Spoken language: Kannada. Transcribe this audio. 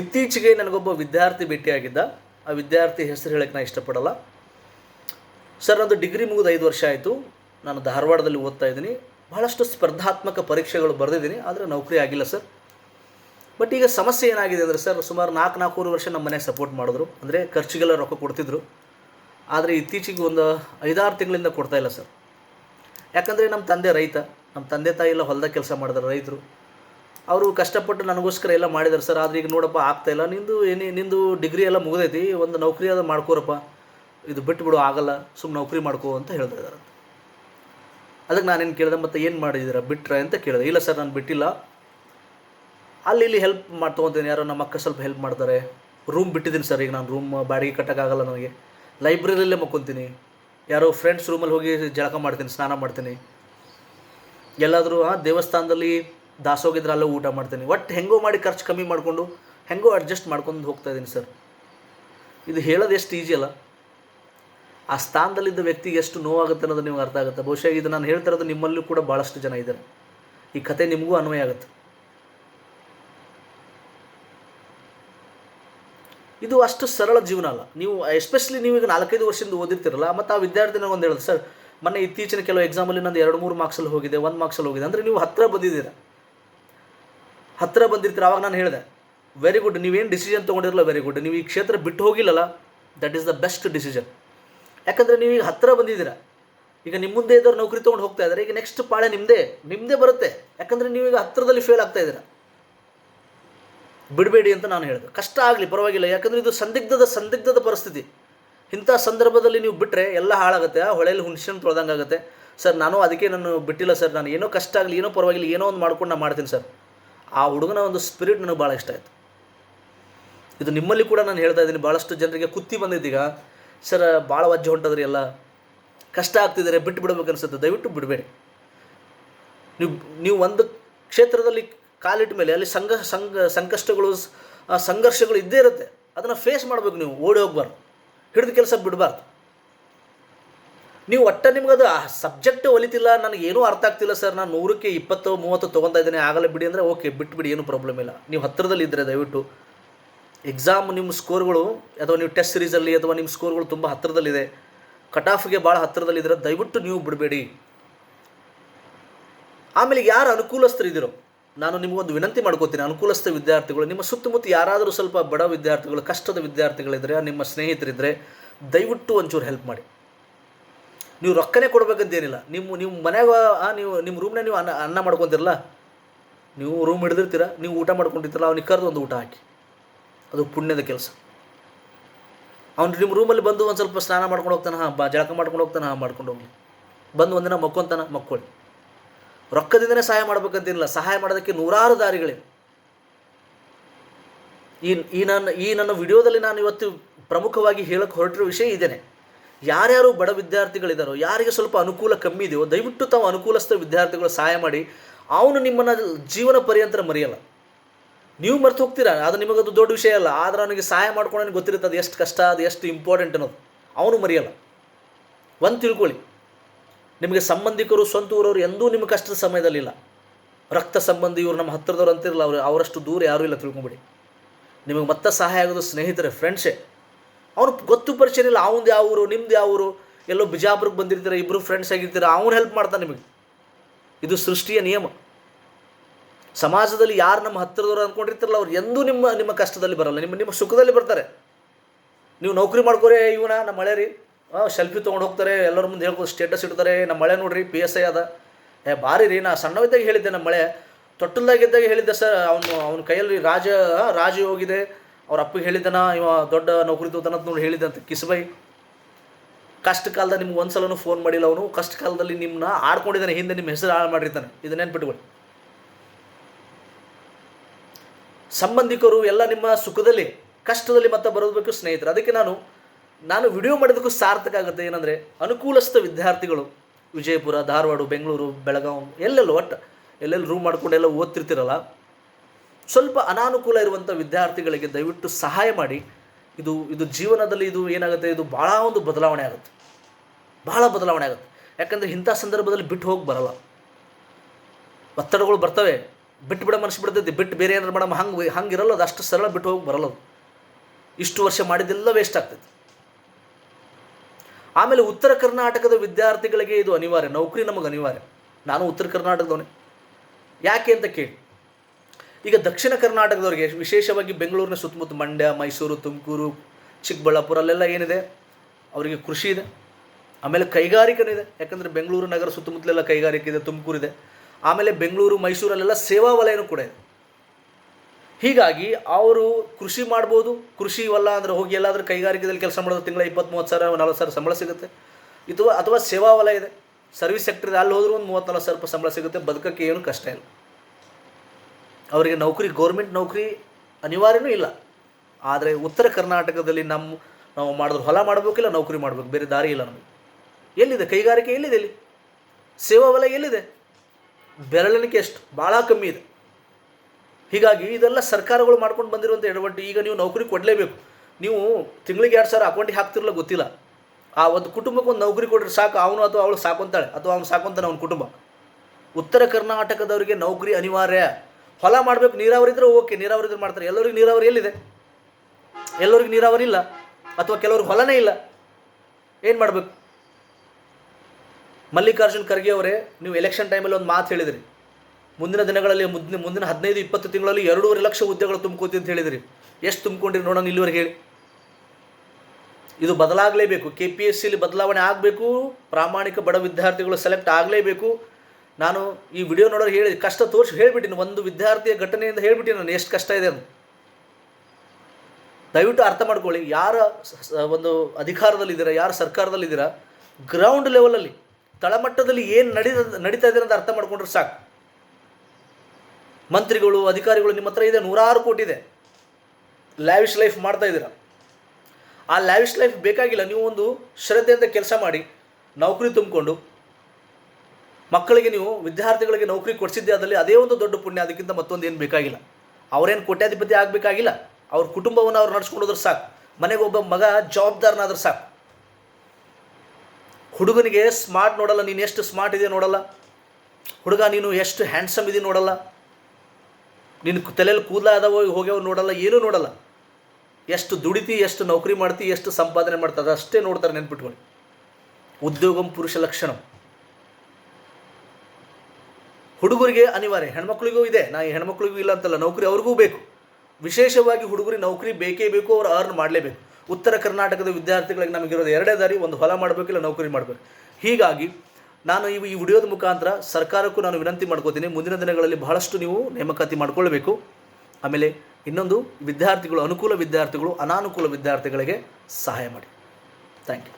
ಇತ್ತೀಚೆಗೆ ನನಗೊಬ್ಬ ವಿದ್ಯಾರ್ಥಿ ಭೇಟಿಯಾಗಿದ್ದ. ಆ ವಿದ್ಯಾರ್ಥಿ ಹೆಸರು ಹೇಳಕ್ಕೆ ನಾನು ಇಷ್ಟಪಡಲ್ಲ. ಸರ್, ನಂದು ಡಿಗ್ರಿ ಮುಗಿದು ಐದು ವರ್ಷ ಆಯಿತು. ನಾನು ಧಾರವಾಡದಲ್ಲಿ ಓದ್ತಾ ಇದ್ದೀನಿ. ಬಹಳಷ್ಟು ಸ್ಪರ್ಧಾತ್ಮಕ ಪರೀಕ್ಷೆಗಳು ಬರೆದಿದ್ದೀನಿ, ಆದರೆ ನೌಕರಿ ಆಗಿಲ್ಲ ಸರ್. ಬಟ್ ಈಗ ಸಮಸ್ಯೆ ಏನಾಗಿದೆ ಅಂದರೆ ಸರ್, ಸುಮಾರು ನಾಲ್ಕು, ನಾಲ್ಕೂವರೆ ವರ್ಷ ನಮ್ಮ ಮನೆಗೆ ಸಪೋರ್ಟ್ ಮಾಡಿದ್ರು. ಅಂದರೆ ಖರ್ಚಿಗೆಲ್ಲ ರೊಕ್ಕ ಕೊಡ್ತಿದ್ರು. ಆದರೆ ಇತ್ತೀಚೆಗೆ ಒಂದು ಐದಾರು ತಿಂಗಳಿಂದ ಕೊಡ್ತಾ ಇಲ್ಲ ಸರ್. ಯಾಕಂದರೆ ನಮ್ಮ ತಂದೆ ರೈತ. ನಮ್ಮ ತಂದೆ ತಾಯಿ ಎಲ್ಲ ಹೊಲ್ದಾಗ ಕೆಲಸ ಮಾಡಿದಾರೆ ರೈತರು. ಅವರು ಕಷ್ಟಪಟ್ಟು ನನಗೋಸ್ಕರ ಎಲ್ಲ ಮಾಡಿದ್ದಾರೆ ಸರ್, ಆದರೆ ಈಗ ನೋಡಪ್ಪ, ಆಗ್ತಾ ಇಲ್ಲ. ನಿಂದು ಏನೇ, ನಿಂದು ಡಿಗ್ರಿ ಎಲ್ಲ ಮುಗಿದೈತಿ, ಒಂದು ನೌಕರಿ ಅದು ಮಾಡ್ಕೋರಪ್ಪ. ಇದು ಬಿಟ್ಟು ಬಿಡು ಆಗಲ್ಲ ಸುಮ್ಮನೆ ನೌಕರಿ ಮಾಡ್ಕೋ ಅಂತ ಹೇಳ್ತಾ ಇದ್ದಾರೆ. ಅದಕ್ಕೆ ನಾನೇನು ಕೇಳಿದೆ, ಮತ್ತು ಏನು ಮಾಡಿದ್ದೀರಾ ಬಿಟ್ರೆ ಅಂತ ಕೇಳಿದೆ. ಇಲ್ಲ ಸರ್, ನಾನು ಬಿಟ್ಟಿಲ್ಲ. ಅಲ್ಲಿ ಇಲ್ಲಿ ಹೆಲ್ಪ್ ಮಾಡಿ ತೊಗೊತೀನಿ ಯಾರೋ ನಮ್ಮ ಅಕ್ಕ ಸ್ವಲ್ಪ ಹೆಲ್ಪ್ ಮಾಡ್ತಾರೆ. ರೂಮ್ ಬಿಟ್ಟಿದ್ದೀನಿ ಸರ್, ಈಗ ನಾನು ರೂಮ್ ಬಾಡಿಗೆ ಕಟ್ಟೋಕ್ಕಾಗಲ್ಲ ನನಗೆ. ಲೈಬ್ರರಿಯಲ್ಲೇ ಮಕ್ಕೊತೀನಿ. ಯಾರೋ ಫ್ರೆಂಡ್ಸ್ ರೂಮಲ್ಲಿ ಹೋಗಿ ಜಳಕ ಮಾಡ್ತೀನಿ, ಸ್ನಾನ ಮಾಡ್ತೀನಿ. ಎಲ್ಲಾದರೂ, ಆ ದೇವಸ್ಥಾನದಲ್ಲಿ ದಾಸೋಗಿದ್ರೆ ಅಲ್ಲೇ ಊಟ ಮಾಡ್ತೀನಿ. ಒಟ್ಟು ಹೆಂಗೋ ಮಾಡಿ ಖರ್ಚು ಕಮ್ಮಿ ಮಾಡಿಕೊಂಡು, ಹೆಂಗೋ ಅಡ್ಜಸ್ಟ್ ಮಾಡ್ಕೊಂಡು ಹೋಗ್ತಾ ಇದ್ದೀನಿ ಸರ್. ಇದು ಹೇಳೋದು ಎಷ್ಟು ಈಜಿ ಅಲ್ಲ. ಆ ಸ್ಥಾನದಲ್ಲಿದ್ದ ವ್ಯಕ್ತಿಗೆ ಎಷ್ಟು ನೋವಾಗುತ್ತೆ ಅನ್ನೋದು ನಿಮ್ಗೆ ಅರ್ಥ ಆಗುತ್ತೆ. ಬಹುಶಃ ಇದು ನಾನು ಹೇಳ್ತಾ ಇರೋದು ನಿಮ್ಮಲ್ಲೂ ಕೂಡ ಭಾಳಷ್ಟು ಜನ ಇದ್ದಾರೆ. ಈ ಕತೆ ನಿಮಗೂ ಅನ್ವಯ ಆಗುತ್ತೆ. ಇದು ಅಷ್ಟು ಸರಳ ಜೀವನ ಅಲ್ಲ. ನೀವು ಎಸ್ಪೆಷಲಿ ನೀವು ಈಗ ನಾಲ್ಕೈದು ವರ್ಷದಿಂದ ಓದಿರ್ತಿರಲ್ಲ, ಮತ್ತು ಆ ವಿದ್ಯಾರ್ಥಿನ ಒಂದು ಹೇಳೋದು, ಸರ್, ಮೊನ್ನೆ ಇತ್ತೀಚಿನ ಕೆಲವು ಎಕ್ಸಾಮಲ್ಲಿ ನಂದು ಎರಡು ಮೂರು ಮಾರ್ಕ್ಸಲ್ಲಿ ಹೋಗಿದೆ, ಒಂದು ಮಾರ್ಕ್ಸಲ್ಲಿ ಹೋಗಿದೆ. ಅಂದರೆ ನೀವು ಹತ್ತಿರ ಬಂದಿದ್ದೀರ ಹತ್ತಿರ ಬಂದಿರ್ತೀರ, ಅವಾಗ ನಾನು ಹೇಳಿದೆ ವೆರಿ ಗುಡ್ ನೀವೇನು ಡಿಸಿಷನ್ ತೊಗೊಂಡಿರಲ್ಲ ವೆರಿ ಗುಡ್ ನೀವು ಈ ಕ್ಷೇತ್ರ ಬಿಟ್ಟು ಹೋಗಿಲ್ಲಲ್ಲ that is the best decision ಯಾಕಂದರೆ ನೀವು ಈಗ ಹತ್ತಿರ ಬಂದಿದ್ದೀರ, ಈಗ ನಿಮ್ಮ ಮುಂದೆ ಇದ್ದವ್ರು ನೌಕರಿ ತೊಗೊಂಡು ಹೋಗ್ತಾ ಇದ್ದಾರೆ, ಈಗ ನೆಕ್ಸ್ಟ್ ಪಾಳೆ ನಿಮ್ಮದೇ ನಿಮ್ಮದೇ ಬರುತ್ತೆ. ಯಾಕಂದರೆ ನೀವು ಈಗ ಹತ್ತಿರದಲ್ಲಿ ಫೇಲ್ ಆಗ್ತಾ ಇದ್ದೀರಾ. ಬಿಡಬೇಡಿ ಅಂತ ನಾನು ಹೇಳಿದೆ. ಕಷ್ಟ ಆಗಲಿ, ಪರವಾಗಿಲ್ಲ. ಯಾಕಂದರೆ ಇದು ಸಂದಿಗ್ಧದ ಸಂದಿಗ್ಧದ ಪರಿಸ್ಥಿತಿ. ಇಂಥ ಸಂದರ್ಭದಲ್ಲಿ ನೀವು ಬಿಟ್ಟರೆ ಎಲ್ಲ ಹಾಳಾಗುತ್ತೆ, ಆ ಹೊಳೆಯಲ್ಲಿ ಹುಣ್ಸೆಹಣ್ಣು ತೊಳ್ದಂಗೆ ಆಗುತ್ತೆ ಸರ್, ನಾನು ಅದಕ್ಕೆ ನಾನು ಬಿಟ್ಟಿಲ್ಲ ಸರ್, ನಾನು ಏನೋ ಕಷ್ಟ ಆಗಲಿ, ಏನೋ ಪರವಾಗಿಲ್ಲ, ಏನೋ ಒಂದು ಮಾಡ್ಕೊಂಡು ನಾನು ಮಾಡ್ತೀನಿ ಸರ್. ಆ ಹುಡುಗನ ಒಂದು ಸ್ಪಿರಿಟ್ ನನಗೆ ಭಾಳ ಇಷ್ಟ ಆಯಿತು. ಇದು ನಿಮ್ಮಲ್ಲಿ ಕೂಡ ನಾನು ಹೇಳ್ತಾ ಇದ್ದೀನಿ ಭಾಳಷ್ಟು ಜನರಿಗೆ ಕುತ್ತಿ ಬಂದಿದ್ದೀಗ, ಸರ್ ಭಾಳ ವಜ್ಜೆ ಹೊಂಟದ್ರಿ ಎಲ್ಲ. ಕಷ್ಟ ಆಗ್ತಿದ್ದಾರೆ ಬಿಟ್ಟು ಬಿಡಬೇಕು ಅನ್ಸುತ್ತೆ, ದಯವಿಟ್ಟು ಬಿಡಬೇಡಿ. ನೀವು ನೀವು ಒಂದು ಕ್ಷೇತ್ರದಲ್ಲಿ ಕಾಲಿಟ್ಟ ಮೇಲೆ, ಅಲ್ಲಿ ಸಂಘ ಸಂಘ, ಸಂಕಷ್ಟಗಳು ಸಂಘರ್ಷಗಳು ಇದ್ದೇ ಇರುತ್ತೆ. ಅದನ್ನು ಫೇಸ್ ಮಾಡಬೇಕು ನೀವು, ಓಡಿ ಹೋಗ್ಬಾರ್ದು. ಹಿಡಿದ ಕೆಲಸ ಬಿಡಬಾರ್ದು. ನೀವು ಒಟ್ಟ ನಿಮ್ಗದು ಆ ಸಬ್ಜೆಕ್ಟ್ ಒಲಿತಿಲ್ಲ, ನನಗೆ ಏನೂ ಅರ್ಥ ಆಗ್ತಿಲ್ಲ ಸರ್ ನಾನು ನೂರಕ್ಕೆ ಇಪ್ಪತ್ತು, ಮೂವತ್ತು ತೊಗೊತಾ ಇದ್ದೀನಿ ಆಗಲ್ಲ ಬಿಡಿ ಅಂದರೆ ಓಕೆ ಬಿಟ್ಬಿಡಿ, ಏನೂ ಪ್ರಾಬ್ಲಮ್ ಇಲ್ಲ. ನೀವು ಹತ್ತಿರದಲ್ಲಿ ಇದ್ದರೆ ದಯವಿಟ್ಟು. ಎಕ್ಸಾಮ್ ನಿಮ್ಮ ಸ್ಕೋರ್ಗಳು ಅಥವಾ ನೀವು ಟೆಸ್ಟ್ ಸೀರೀಸಲ್ಲಿ ಅಥವಾ ನಿಮ್ಮ ಸ್ಕೋರ್ಗಳು ತುಂಬ ಹತ್ತಿರದಲ್ಲಿದೆ ಕಟ್ ಆಫ್ಗೆ ಭಾಳ ಹತ್ತಿರದಲ್ಲಿದ್ದರೆ ದಯವಿಟ್ಟು ನೀವು ಬಿಡಬೇಡಿ. ಆಮೇಲೆ ಯಾರು ಅನುಕೂಲಸ್ಥರಿದ್ದೀರೋ, ನಾನು ನಿಮಗೊಂದು ವಿನಂತಿ ಮಾಡ್ಕೋತೀನಿ, ಅನುಕೂಲಸ್ಥ ವಿದ್ಯಾರ್ಥಿಗಳು, ನಿಮ್ಮ ಸುತ್ತಮುತ್ತ ಯಾರಾದರೂ ಸ್ವಲ್ಪ ಬಡ ವಿದ್ಯಾರ್ಥಿಗಳು, ಕಷ್ಟದ ವಿದ್ಯಾರ್ಥಿಗಳಿದ್ದರೆ ನಿಮ್ಮ ಸ್ನೇಹಿತರಿದ್ದರೆ ದಯವಿಟ್ಟು ಒಂಚೂರು ಹೆಲ್ಪ್ ಮಾಡಿ. ನೀವು ರೊಕ್ಕನೇ ಕೊಡ್ಬೇಕಂತೇನಿಲ್ಲ. ನಿಮ್ಮ ನಿಮ್ಮ ಮನ್ಯಾಗ ನೀವು, ನಿಮ್ಮ ರೂಮ್ನಾಗ ನೀವು ಅನ್ನ ಅನ್ನ ಮಾಡ್ಕೊತಿರಲ್ಲ? ನೀವು ರೂಮ್ ಹಿಡಿದಿರ್ತೀರ, ನೀವು ಊಟ ಮಾಡ್ಕೊಂಡಿರ್ತೀರಲ್ಲ, ಅವ್ನಿಗೆ ಕರೆದು ಒಂದು ಊಟ ಹಾಕಿ. ಅದು ಪುಣ್ಯದ ಕೆಲಸ. ಅವ್ನು ನಿಮ್ಮ ರೂಮಲ್ಲಿ ಬಂದು ಒಂದು ಸ್ವಲ್ಪ ಸ್ನಾನ ಮಾಡ್ಕೊಂಡು ಹೋಗ್ತಾನೆ, ಹಾಂ, ಬಾ, ಜಳಕ ಮಾಡ್ಕೊಂಡು ಹೋಗ್ತಾನೆ, ಹಾಂ, ಮಾಡ್ಕೊಂಡು ಹೋಗಿ ಬಂದು ಒಂದಿನ ಮಕ್ಕೊಂತಾನೆ, ಮಕ್ಕೊಳ್ಳಿ. ರೊಕ್ಕದಿಂದನೇ ಸಹಾಯ ಮಾಡ್ಬೇಕಂತೇನಿಲ್ಲ ಸಹಾಯ ಮಾಡೋದಕ್ಕೆ ನೂರಾರು ದಾರಿಗಳಿವೆ. ಈ ಈ ನನ್ನ ಈ ನನ್ನ ವಿಡಿಯೋದಲ್ಲಿ ನಾನು ಇವತ್ತು ಪ್ರಮುಖವಾಗಿ ಹೇಳಕ್ಕೆ ಹೊರಟಿರೋ ವಿಷಯ ಇದೇನೆ. ಯಾರ್ಯಾರು ಬಡ ವಿದ್ಯಾರ್ಥಿಗಳಿದ್ದಾರೋ ಯಾರಿಗೆ ಸ್ವಲ್ಪ ಅನುಕೂಲ ಕಮ್ಮಿ ಇದೆಯೋ, ದಯವಿಟ್ಟು ತಾವು ಅನುಕೂಲಸ್ಥ ವಿದ್ಯಾರ್ಥಿಗಳು ಸಹಾಯ ಮಾಡಿ. ಅವನು ನಿಮ್ಮನ್ನು ಜೀವನ ಪರ್ಯಂತರ ಮರೆಯಲ್ಲ. ನೀವು ಮರ್ತು ಹೋಗ್ತೀರಾ? ಅದು ನಿಮಗದು ದೊಡ್ಡ ವಿಷಯ ಅಲ್ಲ. ಆದರೆ ಅವನಿಗೆ ಸಹಾಯ ಮಾಡ್ಕೊಂಡು ಗೊತ್ತಿರುತ್ತೆ ಅದು ಎಷ್ಟು ಕಷ್ಟ, ಅದು ಎಷ್ಟು ಇಂಪಾರ್ಟೆಂಟ್ ಅನ್ನೋದು. ಅವನು ಮರೆಯಲ್ಲ. ಒಂದು ತಿಳ್ಕೊಳ್ಳಿ. ನಿಮಗೆ ಸಂಬಂಧಿಕರು, ಸ್ವಂತ ಊರವರು ಎಂದೂ ನಿಮ್ಮ ಕಷ್ಟದ ಸಮಯದಲ್ಲಿಲ್ಲ ರಕ್ತ ಸಂಬಂಧಿ ಇವರು ನಮ್ಮ ಹತ್ತಿರದವ್ರು ಅಂತಿರಲ್ಲ, ಅವರು ಅವರಷ್ಟು ದೂರ ಯಾರೂ ಇಲ್ಲ ತಿಳ್ಕೊಂಬಿಡಿ. ನಿಮಗೆ ಮತ್ತೆ ಸಹಾಯ ಆಗೋದು ಸ್ನೇಹಿತರೆ ಫ್ರೆಂಡ್ಸೇ ಅವನು ಗೊತ್ತು ಪರಿಚಯ ಇಲ್ಲ ಅವನದು ಯಾವ ಊರು ನಿಮ್ದು ಯಾವ ಊರು ಎಲ್ಲೋ ಬಿಜಾಪುರಕ್ಕೆ ಬಂದಿರ್ತೀರ ಇಬ್ಬರು ಫ್ರೆಂಡ್ಸ್ ಆಗಿರ್ತೀರ, ಅವನು ಹೆಲ್ಪ್ ಮಾಡ್ತಾನೆ ನಿಮಗೆ. ಇದು ಸೃಷ್ಟಿಯ ನಿಯಮ. ಸಮಾಜದಲ್ಲಿ ಯಾರು ನಮ್ಮ ಹತ್ತಿರದವ್ರು ಅಂದ್ಕೊಂಡಿರ್ತಾರಲ್ಲ ಅವ್ರು ಎಂದೂ ನಿಮ್ಮ ನಿಮ್ಮ ಕಷ್ಟದಲ್ಲಿ ಬರಲ್ಲ, ನಿಮ್ಮ ನಿಮ್ಮ ಸುಖದಲ್ಲಿ ಬರ್ತಾರೆ. ನೀವು ನೌಕರಿ ಮಾಡ್ಕೋರೆ, ಇವನ, ನಮ್ಮ ಮಳೆ ರೀ ಸೆಲ್ಫಿ ತೊಗೊಂಡು ಹೋಗ್ತಾರೆ, ಎಲ್ಲರ ಮುಂದೆ ಹೇಳ್ಕೊಂಡು ಸ್ಟೇಟಸ್ ಇಡ್ತಾರೆ, ನಮ್ಮ ಮಳೆ ನೋಡ್ರಿ ಪಿ ಎಸ್ ಐ ಅದ. ಏ ಭಾರಿ ರೀ, ನಾ ಸಣ್ಣವಿದ್ದಾಗ ಹೇಳಿದ್ದೆ ನಮ್ಮ ಮಳೆ ತೊಟ್ಟಲ್ದಾಗಿದ್ದಾಗ ಹೇಳಿದ್ದೆ ಸರ್, ಅವನು, ಅವನ ಕೈಯಲ್ಲಿ ರಾಜ ರಾಜ ಹೋಗಿದೆ ಅವ್ರ ಅಪ್ಪಗೆ ಹೇಳಿದ್ದನ, ಇವ ದೊಡ್ಡ ನೌಕರಿ ತೋತಾನಂತ ನೋಡಿ ಹೇಳಿದ್ದೆ ಅಂತ ಕಿಸ್ಬೈ. ಕಷ್ಟ ಕಾಲದಾಗ ನಿಮ್ಗೆ ಒಂದು ಸಲನೂ ಫೋನ್ ಮಾಡಿಲ್ಲ ಅವನು. ಕಷ್ಟ ಕಾಲದಲ್ಲಿ ನಿಮ್ಮನ್ನ ಆಡ್ಕೊಂಡಿದ್ದಾನೆ, ಹಿಂದೆ ನಿಮ್ಮ ಹೆಸರು ಹಾಳು ಮಾಡಿರ್ತಾನೆ. ಇದು ನೆನ್ಪಿಟ್ಕೊಳ್ಳಿ. ಸಂಬಂಧಿಕರು ಎಲ್ಲ ನಿಮ್ಮ ಸುಖದಲ್ಲಿ, ಕಷ್ಟದಲ್ಲಿ ಮತ್ತೆ ಬರೋದಬೇಕು ಸ್ನೇಹಿತರು. ಅದಕ್ಕೆ ನಾನು ನಾನು ವಿಡಿಯೋ ಮಾಡಿದಕ್ಕೂ ಸಾರ್ಥಕ ಆಗುತ್ತೆ. ಏನಂದರೆ, ಅನುಕೂಲಸ್ಥ ವಿದ್ಯಾರ್ಥಿಗಳು, ವಿಜಯಪುರ, ಧಾರವಾಡ, ಬೆಂಗಳೂರು ಬೆಳಗಾವಿ ಎಲ್ಲೆಲ್ಲೋ ಒಟ್ಟು, ಎಲ್ಲೆಲ್ಲಿ ರೂಮ್ ಮಾಡ್ಕೊಂಡೆಲ್ಲ ಓದ್ತಿರ್ತಿರಲ್ಲ ಸ್ವಲ್ಪ ಅನಾನುಕೂಲ ಇರುವಂಥ ವಿದ್ಯಾರ್ಥಿಗಳಿಗೆ ದಯವಿಟ್ಟು ಸಹಾಯ ಮಾಡಿ. ಇದು ಇದು ಜೀವನದಲ್ಲಿ ಇದು ಏನಾಗುತ್ತೆ? ಇದು ಭಾಳ ಒಂದು ಬದಲಾವಣೆ ಆಗುತ್ತೆ. ಭಾಳ ಬದಲಾವಣೆ ಆಗುತ್ತೆ. ಯಾಕಂದರೆ ಇಂಥ ಸಂದರ್ಭದಲ್ಲಿ ಬಿಟ್ಟು ಹೋಗಿ ಬರಲ್ಲ. ಒತ್ತಡಗಳು ಬರ್ತವೆ. ಬಿಟ್ಟು ಬಿಡ ಮನಸ್ಸು ಬಿಡ್ತೈತಿ. ಬಿಟ್ಟು ಬೇರೆ ಏನಾರು ಮಾಡಮ್ಮ, ಹಂಗೆ ಹಂಗೆ ಇರಲ್ಲ. ಅದು ಅಷ್ಟು ಸರಳ ಬಿಟ್ಟು ಹೋಗಿ ಬರಲ್ಲ ಇಷ್ಟು ವರ್ಷ ಮಾಡಿದ್ದೆಲ್ಲ ವೇಸ್ಟ್ ಆಗ್ತೈತಿ. ಆಮೇಲೆ ಉತ್ತರ ಕರ್ನಾಟಕದ ವಿದ್ಯಾರ್ಥಿಗಳಿಗೆ ಇದು ಅನಿವಾರ್ಯ. ನೌಕರಿ ನಮಗೆ ಅನಿವಾರ್ಯ. ನಾನು ಉತ್ತರ ಕರ್ನಾಟಕದವನೇ. ಯಾಕೆ ಅಂತ ಕೇಳಿ. ಈಗ ದಕ್ಷಿಣ ಕರ್ನಾಟಕದವರಿಗೆ ವಿಶೇಷವಾಗಿ ಬೆಂಗಳೂರಿನ ಸುತ್ತಮುತ್ತ ಮಂಡ್ಯ, ಮೈಸೂರು, ತುಮಕೂರು, ಚಿಕ್ಕಬಳ್ಳಾಪುರ ಅಲ್ಲೆಲ್ಲ ಏನಿದೆ? ಅವರಿಗೆ ಕೃಷಿ ಇದೆ. ಆಮೇಲೆ ಕೈಗಾರಿಕೆನೂ ಇದೆ. ಯಾಕಂದರೆ ಬೆಂಗಳೂರು ನಗರ ಸುತ್ತಮುತ್ತಲೆಲ್ಲ ಕೈಗಾರಿಕೆ ಇದೆ, ತುಮಕೂರು ಇದೆ. ಆಮೇಲೆ ಬೆಂಗಳೂರು, ಮೈಸೂರಲ್ಲೆಲ್ಲ ಸೇವಾ ವಲಯನೂ ಕೂಡ ಇದೆ. ಹೀಗಾಗಿ ಅವರು ಕೃಷಿ ಮಾಡ್ಬೋದು. ಕೃಷಿ ವಲ್ಲ ಅಂದರೆ ಹೋಗಿ ಎಲ್ಲಾದರೂ ಕೈಗಾರಿಕೆದಲ್ಲಿ ಕೆಲಸ ಮಾಡೋದು ತಿಂಗಳ ಇಪ್ಪತ್ತು ಮೂವತ್ತು ಸಾವಿರ, ನಲ್ವತ್ತು ಸಾವಿರ ಸಂಬಳ ಸಿಗುತ್ತೆ. ಇದು ಅಥವಾ ಸೇವಾ ವಲಯ ಇದೆ. ಸರ್ವಿಸ್ ಸೆಕ್ಟರ್ ಇದೆ ಅಲ್ಲಿ ಹೋದ್ರೂ ಒಂದು ಮೂವತ್ತು ನಲ್ವತ್ತು ಸಾವಿರ ರೂಪಾಯಿ ಸಂಬಳ ಸಿಗುತ್ತೆ. ಬದುಕಕ್ಕೆ ಏನು ಕಷ್ಟ ಇಲ್ಲ. ಅವರಿಗೆ ನೌಕರಿ, ಗೌರ್ಮೆಂಟ್ ನೌಕರಿ ಅನಿವಾರ್ಯನೂ ಇಲ್ಲ. ಆದರೆ ಉತ್ತರ ಕರ್ನಾಟಕದಲ್ಲಿ ನಮ್ಮ ನಾವು ಮಾಡಿದ್ರೆ ಹೊಲ ಮಾಡಬೇಕಿಲ್ಲ ನೌಕರಿ ಮಾಡಬೇಕು, ಬೇರೆ ದಾರಿ ಇಲ್ಲ ನಮಗೆ. ಎಲ್ಲಿದೆ? ಕೈಗಾರಿಕೆ ಎಲ್ಲಿದೆ ಇಲ್ಲಿ? ಸೇವಾ ವಲಯ ಎಲ್ಲಿದೆ? ಬೆರಳಿಕೆ ಎಷ್ಟು? ಭಾಳ ಕಮ್ಮಿ ಇದೆ. ಹೀಗಾಗಿ ಇದೆಲ್ಲ ಸರ್ಕಾರಗಳು ಮಾಡ್ಕೊಂಡು ಬಂದಿರುವಂಥ ಎಡವಟ್ಟು ಈಗ ನೀವು ನೌಕರಿ ಕೊಡಲೇಬೇಕು. ನೀವು ತಿಂಗಳಿಗೆ ಎರಡು ಸಾವಿರ ಅಕೌಂಟಿಗೆ ಹಾಕ್ತಿರಲ್ಲ ಗೊತ್ತಿಲ್ಲ. ಆ ಒಂದು ಕುಟುಂಬಕ್ಕೆ ಒಂದು ನೌಕರಿ ಕೊಟ್ಟರೆ ಸಾಕು, ಅವನು ಅಥವಾ ಅವಳು ಸಾಕೊಂತಾಳೆ ಅಥವಾ ಅವನು ಸಾಕೊಂತಾನೆ ಅವನ ಕುಟುಂಬ. ಉತ್ತರ ಕರ್ನಾಟಕದವರಿಗೆ ನೌಕರಿ ಅನಿವಾರ್ಯ. ಹೊಲ ಮಾಡಬೇಕು, ನೀರಾವರಿ ಇದ್ರೆ ಓಕೆ ನೀರಾವರಿ ಇದ್ರೆ ಮಾಡ್ತಾರೆ. ಎಲ್ಲರಿಗೂ ನೀರಾವರಿ ಎಲ್ಲಿದೆ? ಎಲ್ಲರಿಗೂ ನೀರಾವರಿ ಇಲ್ಲ? ಅಥವಾ ಕೆಲವ್ರಿಗೆ ಹೊಲನೇ ಇಲ್ಲ? ಏನು ಮಾಡಬೇಕು? ಮಲ್ಲಿಕಾರ್ಜುನ್ ಖರ್ಗೆ ಅವರೇ, ನೀವು ಎಲೆಕ್ಷನ್ ಟೈಮಲ್ಲಿ ಒಂದು ಮಾತು ಹೇಳಿದ್ರಿ. ಮುಂದಿನ ದಿನಗಳಲ್ಲಿ, ಮುಂದಿನ ಮುಂದಿನ ಹದಿನೈದು, ಇಪ್ಪತ್ತು ತಿಂಗಳಲ್ಲಿ ಎರಡೂವರೆ ಲಕ್ಷ ಹುದ್ದೆಗಳು ತುಂಬ್ಕೋತಿ ಅಂತ ಹೇಳಿದ್ರಿ. ಎಷ್ಟು ತುಂಬ್ಕೊಂಡಿರಿ ನೋಡೋಣ ಇಲ್ಲಿವರೆಗೆ ಹೇಳಿ. ಇದು ಬದಲಾಗಲೇಬೇಕು. ಕೆ ಪಿ ಎಸ್ ಸಿಲಿ ಬದಲಾವಣೆ ಆಗಬೇಕು. ಪ್ರಾಮಾಣಿಕ ಬಡ ವಿದ್ಯಾರ್ಥಿಗಳು ಸೆಲೆಕ್ಟ್ ಆಗಲೇಬೇಕು. ನಾನು ಈ ವಿಡಿಯೋ ನೋಡೋರು ಹೇಳಿ, ಕಷ್ಟ ತೋರಿಸಿ ಹೇಳಿಬಿಟ್ಟಿನಿ, ಒಂದು ವಿದ್ಯಾರ್ಥಿಯ ಘಟನೆಯಿಂದ ಹೇಳಿಬಿಟ್ಟಿನಿ ನಾನು, ಎಷ್ಟು ಕಷ್ಟ ಇದೆ ಅಂತ. ದಯವಿಟ್ಟು ಅರ್ಥ ಮಾಡ್ಕೊಳ್ಳಿ, ಯಾರ ಒಂದು ಅಧಿಕಾರದಲ್ಲಿದ್ದೀರಾ, ಯಾರು ಸರ್ಕಾರದಲ್ಲಿದ್ದೀರಾ ಗ್ರೌಂಡ್ ಲೆವೆಲಲ್ಲಿ ತಳಮಟ್ಟದಲ್ಲಿ ಏನು ನಡೀತ, ನಡೀತಾ ಇದೆ ಅಂತ ಅರ್ಥ ಮಾಡ್ಕೊಂಡ್ರೆ ಸಾಕು. ಮಂತ್ರಿಗಳು, ಅಧಿಕಾರಿಗಳು ನಿಮ್ಮ ಹತ್ರ ಇದೆ, ನೂರಾರು ಕೋಟಿ ಇದೆ. ಲ್ಯಾವಿಶ್ ಲೈಫ್ ಮಾಡ್ತಾ ಇದ್ದೀರಾ. ಆ ಲ್ಯಾವಿಶ್ ಲೈಫ್ ಬೇಕಾಗಿಲ್ಲ, ನೀವು ಒಂದು ಶ್ರದ್ಧೆಯಿಂದ ಕೆಲಸ ಮಾಡಿ, ನೌಕರಿ ತುಂಬಿಕೊಂಡು ಮಕ್ಕಳಿಗೆ ನೀವು ವಿದ್ಯಾರ್ಥಿಗಳಿಗೆ ನೌಕರಿ ಕೊಡಿಸಿದ್ದೆ ಅದರಲ್ಲಿ ಅದೇ ಒಂದು ದೊಡ್ಡ ಪುಣ್ಯ, ಅದಕ್ಕಿಂತ ಮತ್ತೊಂದು ಏನು ಬೇಕಾಗಿಲ್ಲ. ಅವರೇನು ಕೋಟ್ಯಾಧಿಪತಿ ಆಗಬೇಕಾಗಿಲ್ಲ. ಅವ್ರ ಕುಟುಂಬವನ್ನು ಅವ್ರು ನಡ್ಸ್ಕೊಂಡು ಸಾಕು. ಮನೆಗೆ ಒಬ್ಬ ಮಗ ಜವಾಬ್ದಾರನಾದ್ರೆ ಸಾಕು. ಹುಡುಗನಿಗೆ ಸ್ಮಾರ್ಟ್ ನೋಡಲ್ಲ, ನೀನು ಎಷ್ಟು ಸ್ಮಾರ್ಟ್ ಇದೆ ನೋಡಲ್ಲ. ಹುಡುಗ, ನೀನು ಎಷ್ಟು ಹ್ಯಾಂಡ್ಸಮ್ ಇದೆ ನೋಡಲ್ಲ. ನಿನ್ನ ತಲೆಯಲ್ಲಿ ಕೂದಲ ಅದಾವೋ ಹೋಗ್ಯಾವ ನೋಡಲ್ಲ, ಏನೂ ನೋಡಲ್ಲ. ಎಷ್ಟು ದುಡಿತಿ, ಎಷ್ಟು ನೌಕರಿ ಮಾಡ್ತಿ, ಎಷ್ಟು ಸಂಪಾದನೆ ಮಾಡ್ತಾರೆ ಅಷ್ಟೇ ನೋಡ್ತಾರೆ ನೆನ್ಪಿಟ್ಕೊಳ್ಳಿ. ಉದ್ಯೋಗಂ ಪುರುಷ ಲಕ್ಷಣ. ಹುಡುಗರಿಗೆ ಅನಿವಾರ್ಯ, ಹೆಣ್ಮಕ್ಳಿಗೂ ಇದೆ. ನಾ ಈ ಹೆಣ್ಮಕ್ಳಿಗೂ ಇಲ್ಲ ಅಂತಲ್ಲ, ನೌಕರಿ ಅವ್ರಿಗೂ ಬೇಕು. ವಿಶೇಷವಾಗಿ ಹುಡುಗರಿಗೆ ನೌಕರಿ ಬೇಕೇ ಬೇಕು, ಅವ್ರು ಅರ್ನ್ ಮಾಡಲೇಬೇಕು. ಉತ್ತರ ಕರ್ನಾಟಕದ ವಿದ್ಯಾರ್ಥಿಗಳಿಗೆ ನಮಗಿರೋದು ಎರಡೇ ದಾರಿ, ಒಂದು ಹೊಲ ಮಾಡಬೇಕು ಇಲ್ಲ ನೌಕರಿ ಮಾಡಬೇಕು. ಹೀಗಾಗಿ ನಾನು ಈ ಈ ವಿಡಿಯೋದ ಮುಖಾಂತರ ಸರ್ಕಾರಕ್ಕೂ ನಾನು ವಿನಂತಿ ಮಾಡ್ಕೋತೀನಿ, ಮುಂದಿನ ದಿನಗಳಲ್ಲಿ ಬಹಳಷ್ಟು ನೀವು ನೇಮಕಾತಿ ಮಾಡ್ಕೊಳ್ಬೇಕು. ಆಮೇಲೆ ಇನ್ನೊಂದು ವಿದ್ಯಾರ್ಥಿಗಳು, ಅನುಕೂಲ ವಿದ್ಯಾರ್ಥಿಗಳು, ಅನಾನುಕೂಲ ವಿದ್ಯಾರ್ಥಿಗಳಿಗೆ ಸಹಾಯ ಮಾಡಿ. Thank you